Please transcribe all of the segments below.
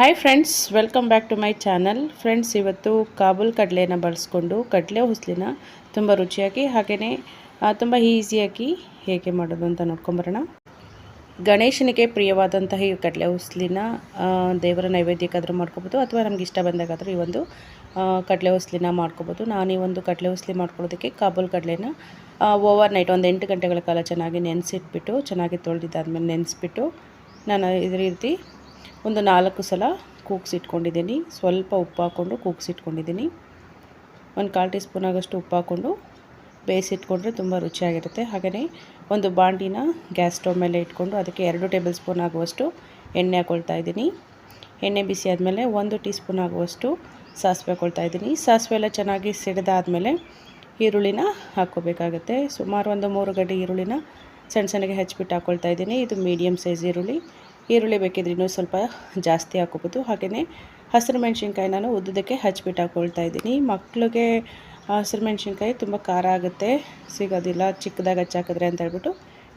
Hi friends welcome back to my channel friends ಇವತ್ತು ಕಾಬುಲ್ ಕಡಲೆನ ಬಳಸ್ಕೊಂಡು, ಕಡಲೆ ಹುಸ್ಲಿನ ತುಂಬ ರುಚಿಯಾಗಿ ಹಾಗೆಯೇ ತುಂಬ ಈಸಿಯಾಗಿ ಹೇಗೆ ಮಾಡೋದು ಅಂತ ನೋಡ್ಕೊಂಬರೋಣ. ಗಣೇಶನಿಗೆ ಪ್ರಿಯವಾದಂತಹ ಈ ಕಡಲೆ ಹುಸ್ಲಿನ ದೇವರ ನೈವೇದ್ಯಕ್ಕಾದರೂ ಮಾಡ್ಕೋಬೋದು, ಅಥವಾ ನಮ್ಗೆ ಇಷ್ಟ ಬಂದಾಗಾದರೂ ಈ ಒಂದು ಕಡಲೆ ಹುಸ್ಲಿನ ಮಾಡ್ಕೋಬೋದು. ನಾನು ಈ ಒಂದು ಕಡಲೆ ಹುಸ್ಲಿ ಮಾಡ್ಕೊಳ್ಳೋದಕ್ಕೆ ಕಾಬುಲ್ ಕಡಲೆನ ಓವರ್ ನೈಟ್ ಒಂದು ಎಂಟು ಗಂಟೆಗಳ ಕಾಲ ಚೆನ್ನಾಗಿ ನೆನೆಸಿಟ್ಬಿಟ್ಟು, ಚೆನ್ನಾಗಿ ತೊಳೆದಿದ್ದಾದ್ಮೇಲೆ ನೆನೆಸ್ಬಿಟ್ಟು, ನಾನು ಇದೇ ರೀತಿ ಒಂದು ನಾಲ್ಕು ಸಲ ಕೂಗ್ಸಿಟ್ಕೊಂಡಿದ್ದೀನಿ. ಸ್ವಲ್ಪ ಉಪ್ಪು ಹಾಕ್ಕೊಂಡು ಕೂಗ್ಸಿಟ್ಕೊಂಡಿದ್ದೀನಿ. ಒಂದು ಕಾಲು ಟೀ ಸ್ಪೂನ್ ಆಗೋಷ್ಟು ಉಪ್ಪು ಹಾಕ್ಕೊಂಡು ಬೇಯಿಸಿಟ್ಕೊಂಡ್ರೆ ತುಂಬ ರುಚಿಯಾಗಿರುತ್ತೆ. ಹಾಗೆಯೇ ಒಂದು ಬಾಂಡಿನ ಗ್ಯಾಸ್ ಸ್ಟವ್ ಮೇಲೆ ಇಟ್ಕೊಂಡು ಅದಕ್ಕೆ ಎರಡು ಟೇಬಲ್ ಸ್ಪೂನ್ ಆಗುವಷ್ಟು ಎಣ್ಣೆ ಹಾಕ್ಕೊಳ್ತಾ ಇದ್ದೀನಿ. ಎಣ್ಣೆ ಬಿಸಿ ಆದಮೇಲೆ ಒಂದು ಟೀ ಸ್ಪೂನ್ ಆಗುವಷ್ಟು ಸಾಸಿವೆ ಹಾಕ್ಕೊಳ್ತಾ ಇದ್ದೀನಿ. ಸಾಸಿವೆ ಎಲ್ಲ ಚೆನ್ನಾಗಿ ಸಿಡಿದಾದಮೇಲೆ ಈರುಳ್ಳಿನ ಹಾಕ್ಕೋಬೇಕಾಗತ್ತೆ. ಸುಮಾರು ಒಂದು ಮೂರು ಗಡ್ಡೆ ಈರುಳ್ಳಿನ ಸಣ್ಣ ಸಣ್ಣಗೆ ಹೆಚ್ಚಿಬಿಟ್ಟು ಹಾಕ್ಕೊಳ್ತಾ ಇದ್ದೀನಿ. ಇದು ಮೀಡಿಯಮ್ ಸೈಜ್ ಈರುಳ್ಳಿ. ಈರುಳ್ಳಿ ಬೇಕಿದ್ರೆ ಇನ್ನೂ ಸ್ವಲ್ಪ ಜಾಸ್ತಿ ಹಾಕೋಬೋದು ಹಾಗೆಯೇ ಹಸಿರು ಮೆಣಸಿನ್ಕಾಯಿ ನಾನು ಉದ್ದದಕ್ಕೆ ಹಚ್ಬಿಟ್ಟು ಹಾಕ್ಕೊಳ್ತಾ ಇದ್ದೀನಿ. ಮಕ್ಕಳಿಗೆ ಹಸಿರು ಮೆಣಸಿನ್ಕಾಯಿ ತುಂಬ ಖಾರ ಆಗುತ್ತೆ. ಸಿಗೋದಿಲ್ಲ ಚಿಕ್ಕದಾಗಿ ಹಚ್ಚಾಕಿದ್ರೆ ಅಂತ ಹೇಳ್ಬಿಟ್ಟು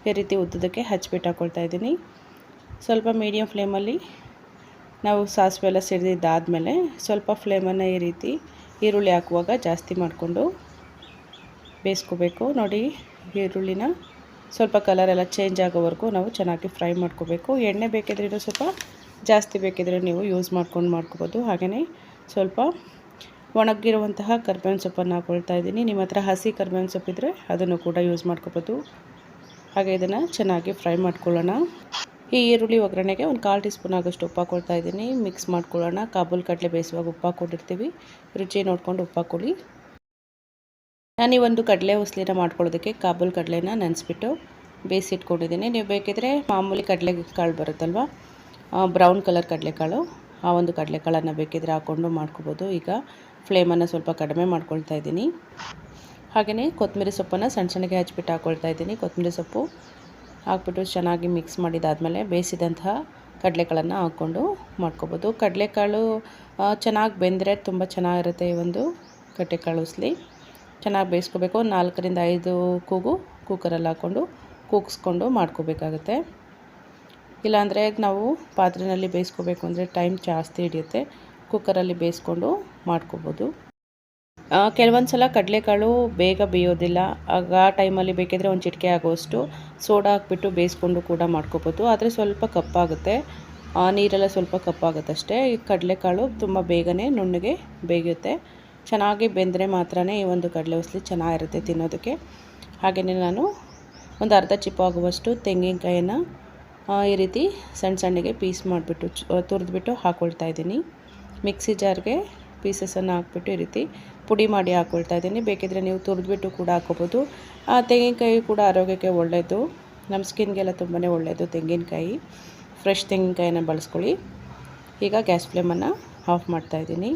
ಈ ರೀತಿ ಉದ್ದದಕ್ಕೆ ಹಚ್ಬಿಟ್ಟು ಹಾಕ್ಕೊಳ್ತಾ ಇದ್ದೀನಿ. ಸ್ವಲ್ಪ ಮೀಡಿಯಮ್ ಫ್ಲೇಮಲ್ಲಿ ನಾವು ಸಾಸಿವೆ ಎಲ್ಲ ಸಿಡಿದಿದ್ದಾದಮೇಲೆ ಸ್ವಲ್ಪ ಫ್ಲೇಮನ್ನು ಈ ರೀತಿ ಈರುಳ್ಳಿ ಹಾಕುವಾಗ ಜಾಸ್ತಿ ಮಾಡಿಕೊಂಡು ಬೇಯಿಸ್ಕೋಬೇಕು. ನೋಡಿ, ಈರುಳ್ಳಿನ ಸ್ವಲ್ಪ ಕಲರ್ ಎಲ್ಲ ಚೇಂಜ್ ಆಗೋವರೆಗೂ ನಾವು ಚೆನ್ನಾಗಿ ಫ್ರೈ ಮಾಡ್ಕೋಬೇಕು. ಎಣ್ಣೆ ಬೇಕಿದ್ರೆ ಸ್ವಲ್ಪ ಜಾಸ್ತಿ ಬೇಕಿದ್ರೆ ನೀವು ಯೂಸ್ ಮಾಡ್ಕೊಂಡು ಮಾಡ್ಕೋಬೋದು. ಹಾಗೆಯೇ ಸ್ವಲ್ಪ ಒಣಗಿರುವಂತಹ ಕರ್ಬೇವಿನ ಸೊಪ್ಪನ್ನು ಹಾಕೊಳ್ತಾ ಇದ್ದೀನಿ. ನಿಮ್ಮ ಹತ್ರ ಹಸಿ ಕರ್ಬೇವಿನ ಸೊಪ್ಪಿದ್ರೆ ಅದನ್ನು ಕೂಡ ಯೂಸ್ ಮಾಡ್ಕೋಬೋದು. ಹಾಗೆ ಇದನ್ನು ಚೆನ್ನಾಗಿ ಫ್ರೈ ಮಾಡ್ಕೊಳ್ಳೋಣ. ಈ ಈರುಳ್ಳಿ ಒಗ್ಗರಣೆಗೆ ಒಂದು ಕಾಲು ಟೀ ಸ್ಪೂನ್ ಆಗೋಷ್ಟು ಉಪ್ಪು ಹಾಕೊಳ್ತಾ ಇದ್ದೀನಿ. ಮಿಕ್ಸ್ ಮಾಡ್ಕೊಳ್ಳೋಣ. ಕಾಬೂಲ್ ಕಡಲೆ ಬೇಯಿಸುವಾಗ ಉಪ್ಪು ಹಾಕ್ಕೊಂಡಿರ್ತೀವಿ. ರುಚಿ ನೋಡ್ಕೊಂಡು ಉಪ್ಪು ಹಾಕ್ಕೊಳ್ಳಿ. ನಾನು ಈ ಒಂದು ಕಡಲೆ ಉಸ್ಲಿನ ಮಾಡ್ಕೊಳ್ಳೋದಕ್ಕೆ ಕಾಬೂಲ್ ಕಡಲೆನ ನೆನೆಸ್ಬಿಟ್ಟು ಬೇಯಿಸಿಟ್ಕೊಂಡಿದ್ದೀನಿ. ನೀವು ಬೇಕಿದ್ರೆ ಮಾಮೂಲಿ ಕಡಲೆ ಕಾಳು ಬರುತ್ತಲ್ವ ಬ್ರೌನ್ ಕಲರ್ ಕಡಲೆಕಾಳು. ಆ ಒಂದು ಕಡಲೆಕಾಳನ್ನು ಬೇಕಿದ್ರೆ ಹಾಕ್ಕೊಂಡು ಮಾಡ್ಕೋಬೋದು. ಈಗ ಫ್ಲೇಮನ್ನು ಸ್ವಲ್ಪ ಕಡಿಮೆ ಮಾಡ್ಕೊಳ್ತಾ ಇದ್ದೀನಿ. ಹಾಗೆಯೇ ಕೊತ್ತಂಬರಿ ಸೊಪ್ಪನ್ನು ಸಣ್ಣ ಸಣ್ಣಗೆ ಹಚ್ಬಿಟ್ಟು ಹಾಕ್ಕೊಳ್ತಾ ಇದ್ದೀನಿ. ಕೊತ್ತಂಬರಿ ಸೊಪ್ಪು ಹಾಕ್ಬಿಟ್ಟು ಚೆನ್ನಾಗಿ ಮಿಕ್ಸ್ ಮಾಡಿದಾದಮೇಲೆ ಬೇಯಿಸಿದಂತಹ ಕಡಲೆಕಾಳನ್ನು ಹಾಕ್ಕೊಂಡು ಮಾಡ್ಕೋಬೋದು. ಕಡಲೆಕಾಳು ಚೆನ್ನಾಗಿ ಬೆಂದರೆ ತುಂಬ ಚೆನ್ನಾಗಿರುತ್ತೆ ಈ ಒಂದು ಕಡಲೆಕಾಳು ಉಸ್ಲಿ. ಚೆನ್ನಾಗಿ ಬೇಯಿಸ್ಕೋಬೇಕು. ನಾಲ್ಕರಿಂದ ಐದು ಕೂಗು ಕುಕ್ಕರಲ್ಲಿ ಹಾಕ್ಕೊಂಡು ಕೂಗಿಸ್ಕೊಂಡು ಮಾಡ್ಕೋಬೇಕಾಗುತ್ತೆ. ಇಲ್ಲಾಂದರೆ ನಾವು ಪಾತ್ರೆಯಲ್ಲಿ ಬೇಯಿಸ್ಕೋಬೇಕು ಅಂದರೆ ಟೈಮ್ ಜಾಸ್ತಿ ಹಿಡಿಯುತ್ತೆ. ಕುಕ್ಕರಲ್ಲಿ ಬೇಯಿಸ್ಕೊಂಡು ಮಾಡ್ಕೋಬೋದು. ಕೆಲವೊಂದು ಸಲ ಕಡಲೆಕಾಳು ಬೇಗ ಬೇಯೋದಿಲ್ಲ. ಆಗ ಆ ಟೈಮಲ್ಲಿ ಬೇಕಿದ್ರೆ ಒಂದು ಚಿಟಿಕೆ ಆಗೋಷ್ಟು ಸೋಡಾ ಹಾಕ್ಬಿಟ್ಟು ಬೇಯಿಸ್ಕೊಂಡು ಕೂಡ ಮಾಡ್ಕೋಬೋದು. ಆದರೆ ಸ್ವಲ್ಪ ಕಪ್ಪಾಗುತ್ತೆ. ನೀರೆಲ್ಲ ಸ್ವಲ್ಪ ಕಪ್ಪಾಗುತ್ತೆ ಅಷ್ಟೇ ಈ ಕಡಲೆಕಾಳು ತುಂಬ ಬೇಗನೆ ನುಣ್ಣಗೆ ಬೇಯುತ್ತೆ. ಚೆನ್ನಾಗಿ ಬೆಂದರೆ ಮಾತ್ರ ಈ ಒಂದು ಕಡಲೆ ಉಸಲಿ ಚೆನ್ನಾಗಿರುತ್ತೆ ತಿನ್ನೋದಕ್ಕೆ. ಹಾಗೆಯೇ ನಾನು ಒಂದು ಅರ್ಧ ಚಿಪ್ಪು ಆಗುವಷ್ಟು ತೆಂಗಿನಕಾಯನ್ನು ಈ ರೀತಿ ಸಣ್ಣ ಸಣ್ಣಗೆ ಪೀಸ್ ಮಾಡಿಬಿಟ್ಟು ತುರಿದ್ಬಿಟ್ಟು ಹಾಕ್ಕೊಳ್ತಾ ಇದ್ದೀನಿ. ಮಿಕ್ಸಿ ಜಾರ್ಗೆ ಪೀಸಸನ್ನು ಹಾಕ್ಬಿಟ್ಟು ಈ ರೀತಿ ಪುಡಿ ಮಾಡಿ ಹಾಕ್ಕೊಳ್ತಾ ಇದ್ದೀನಿ. ಬೇಕಿದ್ರೆ ನೀವು ತುರಿದ್ಬಿಟ್ಟು ಕೂಡ ಹಾಕ್ಕೋಬೋದು ಆ, ತೆಂಗಿನಕಾಯಿ ಕೂಡ ಆರೋಗ್ಯಕ್ಕೆ ಒಳ್ಳೆಯದು ನಮ್ಮ ಸ್ಕಿನ್ಗೆಲ್ಲ ತುಂಬಾ ಒಳ್ಳೆಯದು ತೆಂಗಿನಕಾಯಿ. ಫ್ರೆಶ್ ತೆಂಗಿನಕಾಯಿನ ಬಳಸ್ಕೊಳ್ಳಿ. ಈಗ ಗ್ಯಾಸ್ ಫ್ಲೇಮನ್ನು ಆಫ್ ಮಾಡ್ತಾಯಿದ್ದೀನಿ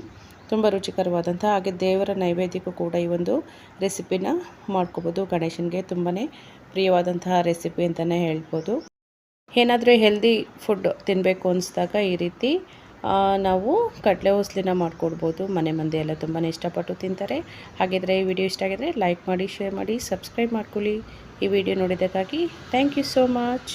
ತುಂಬ ರುಚಿಕರವಾದಂಥ ಹಾಗೆ ದೇವರ ನೈವೇದ್ಯಕ್ಕೂ ಕೂಡ ಈ ಒಂದು ರೆಸಿಪಿನ ಮಾಡ್ಕೋಬೋದು. ಗಣೇಶನಿಗೆ ತುಂಬಾ ಪ್ರಿಯವಾದಂತಹ ರೆಸಿಪಿ ಅಂತಲೇ ಹೇಳ್ಬೋದು. ಏನಾದರೂ ಹೆಲ್ದಿ ಫುಡ್ ತಿನ್ನಬೇಕು ಅನಿಸಿದಾಗ ಈ ರೀತಿ ನಾವು ಕಡಲೆ ಹೊಸಲಿನ ಮಾಡಿಕೊಡ್ಬೋದು. ಮನೆ ಮಂದಿ ಎಲ್ಲ ತುಂಬಾ ಇಷ್ಟಪಟ್ಟು ತಿಂತಾರೆ. ಹಾಗಿದ್ರೆ ಈ ವಿಡಿಯೋ ಇಷ್ಟ ಆಗಿದ್ರೆ ಲೈಕ್ ಮಾಡಿ ಶೇರ್ ಮಾಡಿ ಸಬ್ಸ್ಕ್ರೈಬ್ ಮಾಡ್ಕೊಳ್ಳಿ. ಈ ವಿಡಿಯೋ ನೋಡಿದ್ದಕ್ಕಾಗಿ ಥ್ಯಾಂಕ್ ಯು ಸೋ ಮಚ್